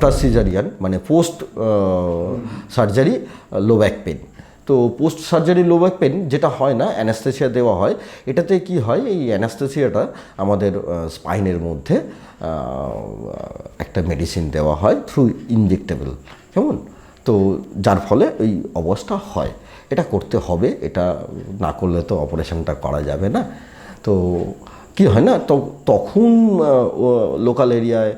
After caesarean মানে post surgery low back pain তো post surgery low back pain যেটা হয় না অ্যানাস্থেসিয়া দেওয়া হয়, এটাতে কি হয়? এই অ্যানাস্থেসিয়াটা আমাদের স্পাইনের মধ্যে একটা মেডিসিন দেওয়া হয় থ্রু ইনজেক্টেবল কেমন? তো যার ফলে ওই অবস্থা হয়। এটা করতে হবে, এটা না করলে তো অপারেশনটা করা যাবে না। তো কি হয় না তখন লোকাল এরিয়ায়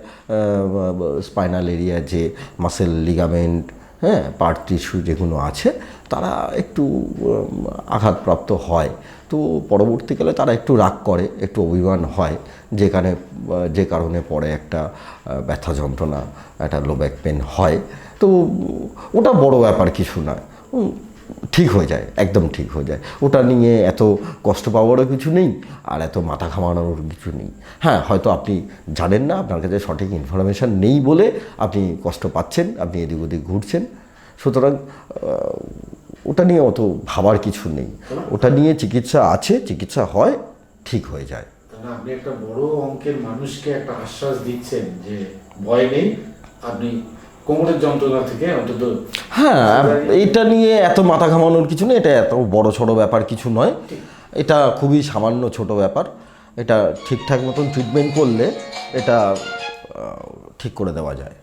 স্পাইনাল এরিয়ায় যে মাসেল লিগামেন্ট হ্যাঁ পার্ট টিস্যু যেগুলো আছে, তারা একটু আঘাতপ্রাপ্ত হয়। তো পরবর্তীকালে তারা একটু রাগ করে, একটু অভিমান হয়, যেখানে যে কারণে পরে একটা ব্যথা যন্ত্রণা, একটা লো ব্যাক পেন হয়। তো, ওটা বড় ব্যাপার কিছু নয়। ঠিক হয়ে যায়, একদম ঠিক হয়ে যায়। ওটা নিয়ে এত কষ্ট পাওয়ারও কিছু নেই, আর এত মাথা ঘামানোর কিছু নেই। হ্যাঁ হয়তো আপনি জানেন না, আপনার কাছে সঠিক ইনফরমেশান নেই বলে আপনি কষ্ট পাচ্ছেন, আপনি এদিক ওদিক ঘুরছেন। সুতরাং ওটা নিয়ে অত ভাবার কিছু নেই। ওটা নিয়ে চিকিৎসা আছে, চিকিৎসা হয়, ঠিক হয়ে যায়। আপনি একটা বড় অঙ্কের মানুষকে একটা আশ্বাস দিচ্ছেন যে ভয় নেই, আপনি কোমরের যন্ত্রণা থেকে অন্তত? হ্যাঁ এটা নিয়ে এত মাথা ঘামানোর কিছু নেই, এটা এত বড় ছোট ব্যাপার কিছু নয়। এটা খুবই সামান্য ছোট ব্যাপার। এটা ঠিকঠাক মতন ট্রিটমেন্ট করলে এটা ঠিক করে দেওয়া যায়।